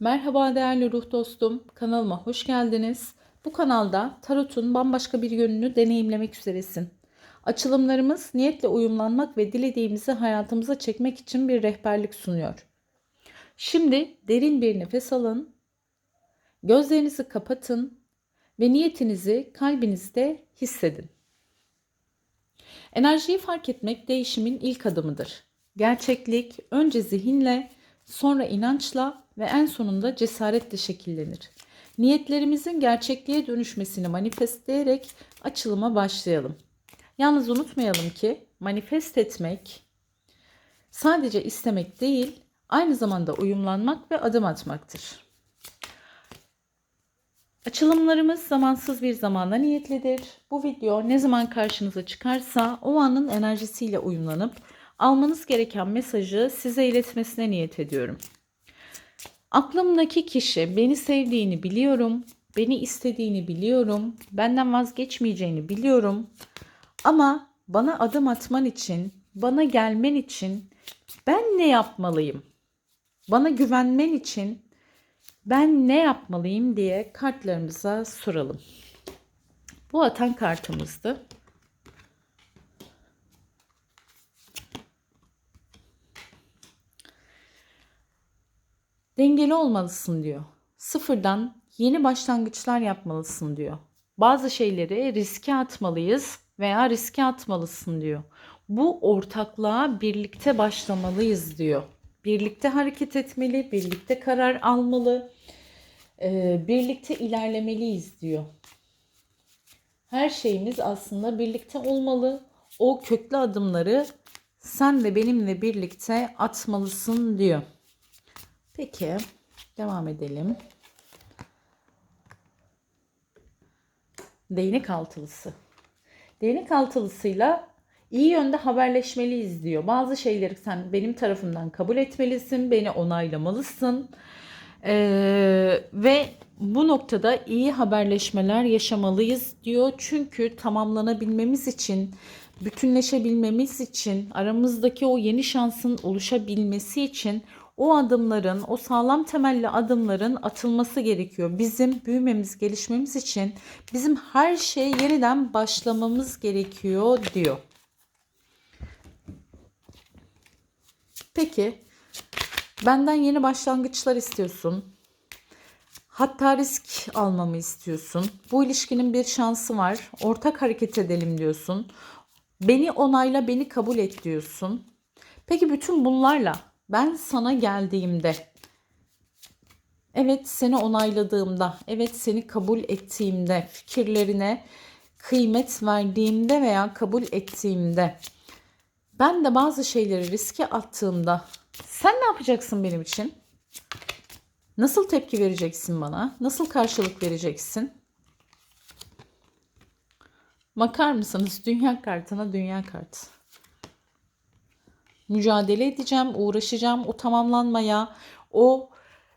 Merhaba değerli ruh dostum, kanalıma hoş geldiniz. Bu kanalda tarotun bambaşka bir yönünü deneyimlemek üzeresin. Açılımlarımız niyetle uyumlanmak ve dilediğimizi hayatımıza çekmek için bir rehberlik sunuyor. Şimdi derin bir nefes alın, gözlerinizi kapatın ve niyetinizi kalbinizde hissedin. Enerjiyi fark etmek değişimin ilk adımıdır. Gerçeklik önce zihinle, sonra inançla ve en sonunda cesaretle şekillenir. Niyetlerimizin gerçekliğe dönüşmesini manifestleyerek açılıma başlayalım. Yalnız unutmayalım ki manifest etmek sadece istemek değil, aynı zamanda uyumlanmak ve adım atmaktır. Açılımlarımız zamansız bir zamanda niyetlidir. Bu video ne zaman karşınıza çıkarsa o anın enerjisiyle uyumlanıp almanız gereken mesajı size iletmesine niyet ediyorum. Aklımdaki kişi beni sevdiğini biliyorum, beni istediğini biliyorum, benden vazgeçmeyeceğini biliyorum. Ama bana adım atman için, bana gelmen için ben ne yapmalıyım? Bana güvenmen için ben ne yapmalıyım diye kartlarımıza soralım. Bu atan kartımızdı. Dengeli olmalısın diyor. Sıfırdan yeni başlangıçlar yapmalısın diyor. Bazı şeyleri riske atmalıyız veya riske atmalısın diyor. Bu ortaklığa birlikte başlamalıyız diyor. Birlikte hareket etmeli, birlikte karar almalı, e, birlikte ilerlemeliyiz diyor. Her şeyimiz aslında birlikte olmalı. O köklü adımları sen de benimle birlikte atmalısın diyor. Peki devam edelim. Değnek altılısı. Değnek altılısıyla iyi yönde haberleşmeliyiz diyor. Bazı şeyleri sen benim tarafımdan kabul etmelisin, beni onaylamalısın. Ee, ve bu noktada iyi haberleşmeler yaşamalıyız diyor. Çünkü tamamlanabilmemiz için, bütünleşebilmemiz için, aramızdaki o yeni şansın oluşabilmesi için o adımların, o sağlam temelli adımların atılması gerekiyor. Bizim büyümemiz, gelişmemiz için bizim her şeye yeniden başlamamız gerekiyor diyor. Peki benden yeni başlangıçlar istiyorsun. Hatta risk almamı istiyorsun. Bu ilişkinin bir şansı var. Ortak hareket edelim diyorsun. Beni onayla, beni kabul et diyorsun. Peki bütün bunlarla ben sana geldiğimde, evet seni onayladığımda, evet seni kabul ettiğimde, fikirlerine kıymet verdiğimde veya kabul ettiğimde, ben de bazı şeyleri riske attığımda sen ne yapacaksın benim için? Nasıl tepki vereceksin bana? Nasıl karşılık vereceksin? Bakar mısınız? Dünya kartına dünya kartı mücadele edeceğim, uğraşacağım o tamamlanmaya, o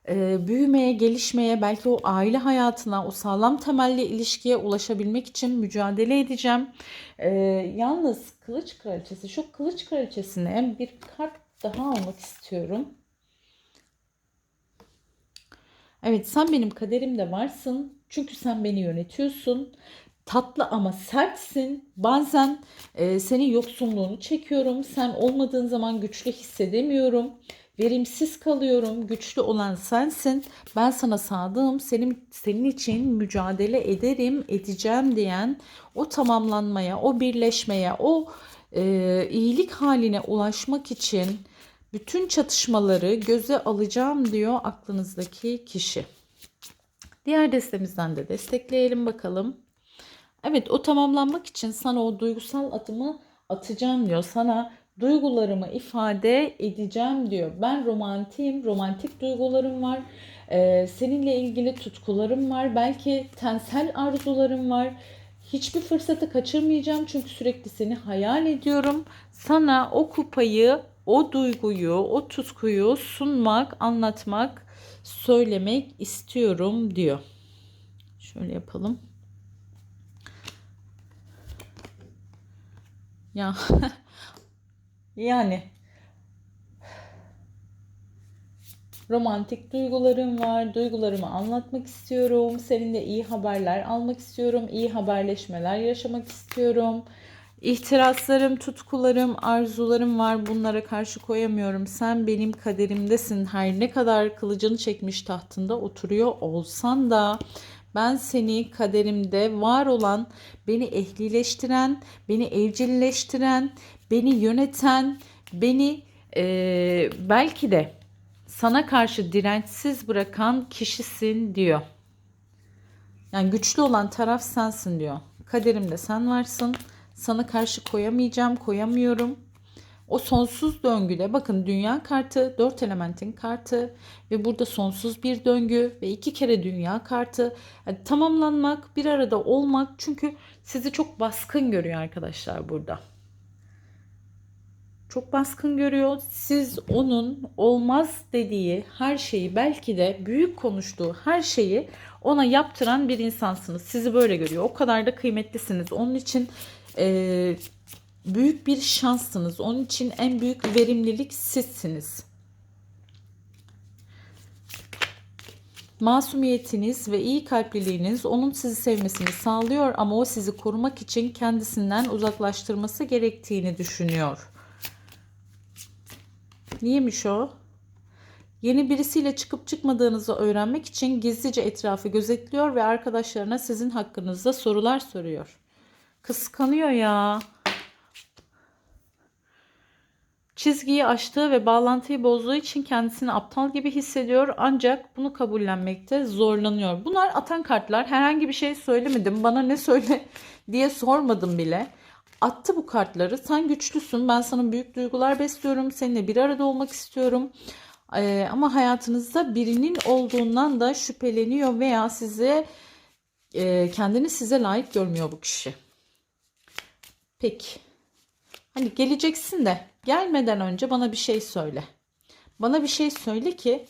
e, büyümeye, gelişmeye, belki o aile hayatına, o sağlam temelli ilişkiye ulaşabilmek için mücadele edeceğim. E, yalnız kılıç kraliçesi, şu kılıç kraliçesine bir kart daha almak istiyorum. Evet sen benim kaderimde varsın. Çünkü sen beni yönetiyorsun tatlı ama sertsin. Bazen e, senin yoksunluğunu çekiyorum. Sen olmadığın zaman güçlü hissedemiyorum. Verimsiz kalıyorum. Güçlü olan sensin. Ben sana sadığım. Senin senin için mücadele ederim, edeceğim diyen o tamamlanmaya, o birleşmeye, o e, iyilik haline ulaşmak için bütün çatışmaları göze alacağım diyor aklınızdaki kişi. Diğer destemizden de destekleyelim bakalım. Evet o tamamlanmak için sana o duygusal adımı atacağım diyor. Sana duygularımı ifade edeceğim diyor. Ben romantiyim, romantik duygularım var. Ee, seninle ilgili tutkularım var. Belki tensel arzularım var. Hiçbir fırsatı kaçırmayacağım çünkü sürekli seni hayal ediyorum. Sana o kupayı, o duyguyu, o tutkuyu sunmak, anlatmak, söylemek istiyorum diyor. Şöyle yapalım. Ya yani Romantik duygularım var. Duygularımı anlatmak istiyorum. Seninle iyi haberler almak istiyorum. İyi haberleşmeler yaşamak istiyorum. İhtiraslarım, tutkularım, arzularım var. Bunlara karşı koyamıyorum. Sen benim kaderimdesin. Her ne kadar kılıcını çekmiş tahtında oturuyor olsan da ben seni kaderimde var olan, beni ehlileştiren, beni evcilleştiren, beni yöneten, beni eee, belki de sana karşı dirençsiz bırakan kişisin diyor. Yani güçlü olan taraf sensin diyor. Kaderimde sen varsın. Sana karşı koyamayacağım, koyamıyorum. O sonsuz döngüde bakın dünya kartı, dört elementin kartı ve burada sonsuz bir döngü ve iki kere dünya kartı. Yani tamamlanmak, bir arada olmak çünkü sizi çok baskın görüyor arkadaşlar burada. Çok baskın görüyor. Siz onun olmaz dediği her şeyi belki de büyük konuştuğu her şeyi ona yaptıran bir insansınız. Sizi böyle görüyor. O kadar da kıymetlisiniz. Onun için eee büyük bir şanssınız. Onun için en büyük verimlilik sizsiniz. Masumiyetiniz ve iyi kalpliliğiniz onun sizi sevmesini sağlıyor ama o sizi korumak için kendisinden uzaklaştırması gerektiğini düşünüyor. Niyeymiş o? Yeni birisiyle çıkıp çıkmadığınızı öğrenmek için gizlice etrafı gözetliyor ve arkadaşlarına sizin hakkınızda sorular soruyor. Kıskanıyor ya. Çizgiyi aştığı ve bağlantıyı bozduğu için kendisini aptal gibi hissediyor ancak bunu kabullenmekte zorlanıyor. Bunlar atan kartlar. Herhangi bir şey söylemedim. Bana ne söyle diye sormadım bile. Attı bu kartları. Sen güçlüsün. Ben sana büyük duygular besliyorum. Seninle bir arada olmak istiyorum. Ee, ama hayatınızda birinin olduğundan da şüpheleniyor veya size e, kendini size layık görmüyor bu kişi. Peki. Hani geleceksin de gelmeden önce bana bir şey söyle. Bana bir şey söyle ki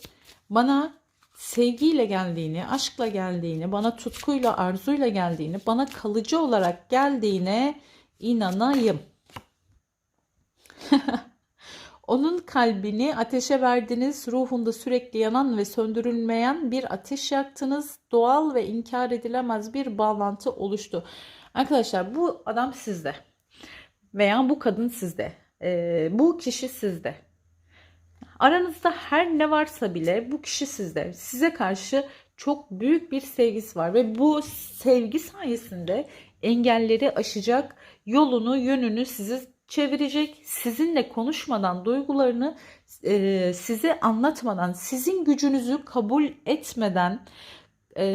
bana sevgiyle geldiğini, aşkla geldiğini, bana tutkuyla, arzuyla geldiğini, bana kalıcı olarak geldiğine inanayım. Onun kalbini ateşe verdiniz, ruhunda sürekli yanan ve söndürülmeyen bir ateş yaktınız. Doğal ve inkar edilemez bir bağlantı oluştu. Arkadaşlar bu adam sizde veya bu kadın sizde. Ee, bu kişi sizde. Aranızda her ne varsa bile bu kişi sizde. Size karşı çok büyük bir sevgisi var ve bu sevgi sayesinde engelleri aşacak, yolunu, yönünü sizi çevirecek. Sizinle konuşmadan, duygularını e, size anlatmadan, sizin gücünüzü kabul etmeden e,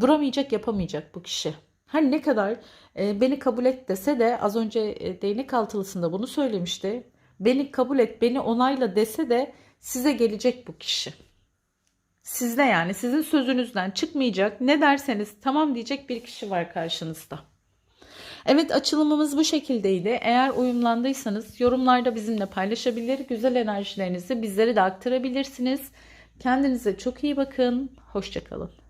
duramayacak, yapamayacak bu kişi. Her ne kadar e, beni kabul et dese de az önce e, değnek altılısında bunu söylemişti. Beni kabul et, beni onayla dese de size gelecek bu kişi. Sizde yani sizin sözünüzden çıkmayacak. Ne derseniz tamam diyecek bir kişi var karşınızda. Evet açılımımız bu şekildeydi. Eğer uyumlandıysanız yorumlarda bizimle paylaşabilir. Güzel enerjilerinizi bizlere de aktarabilirsiniz. Kendinize çok iyi bakın. Hoşçakalın.